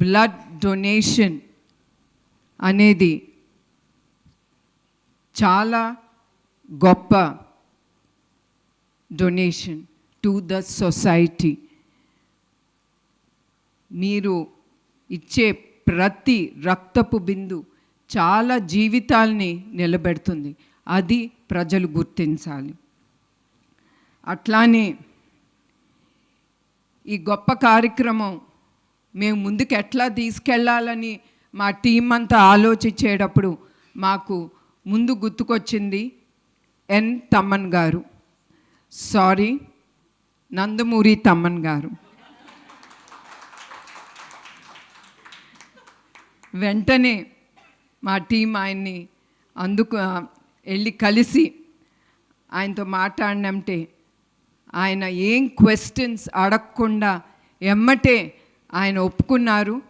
Blood donation అనేది చాలా గొప్ప డొనేషన్ టు ద సొసైటీ మీరు ఇచ్చే ప్రతి రక్తపు బిందు చాలా జీవితాల్ని నిలబెడుతుంది. అది ప్రజలు గుర్తించాలి. అట్లానే ఈ గొప్ప కార్యక్రమం మేము ముందుకు ఎట్లా తీసుకెళ్ళాలని మా టీం అంతా ఆలోచించేటప్పుడు మాకు ముందు గుర్తుకొచ్చింది ఎన్ తమ్మన్ గారు. సారీ నందమూరి తమ్మన్ గారు. వెంటనే మా టీం ఆయన్ని అందుకు వెళ్ళి కలిసి ఆయనతో మాట్లాడినంటే ఆయన ఏం క్వశ్చన్స్ అడగకుండా ఎమ్మటే ఆయన ఒప్పుకున్నారు.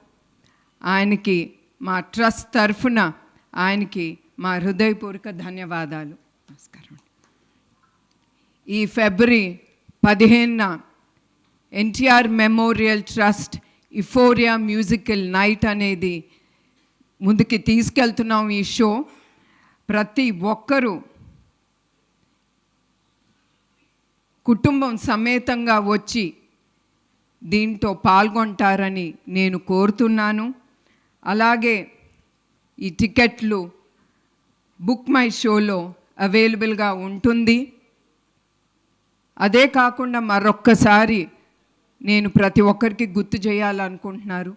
ఆయనకి మా ట్రస్ట్ తరఫున ఆయనకి మా హృదయపూర్వక ధన్యవాదాలు. నమస్కారం ఈ ఫిబ్రవరి పదిహేనున NTR Memorial Trust Euphoria musical night అనేది ముందుకి తీసుకెళ్తున్నాం ఈ షో. ప్రతి ఒక్కరూ కుటుంబం సమేతంగా వచ్చి దీంతో పాల్గొంటారని నేను కోరుతున్నాను. అలాగే ఈ టికెట్లు బుక్ మై షోలో అవైలబుల్గా ఉంటుంది. అదే కాకుండా మరొక్కసారి నేను ప్రతి ఒక్కరికి గుర్తు చేయాలనుకుంటున్నారు.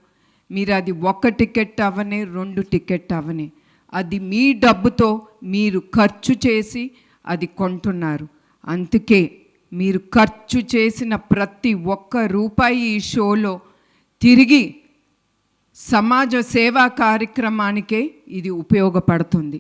మీరు అది ఒక్క టికెట్ అవనే రెండు టికెట్ అవనే అది మీ డబ్బుతో మీరు ఖర్చు చేసి అది కొంటున్నారు. అందుకే మీరు ఖర్చు చేసిన ప్రతి ఒక్క రూపాయి ఈ షోలో తిరిగి సమాజ సేవా కార్యక్రమానికే ఇది ఉపయోగపడుతుంది.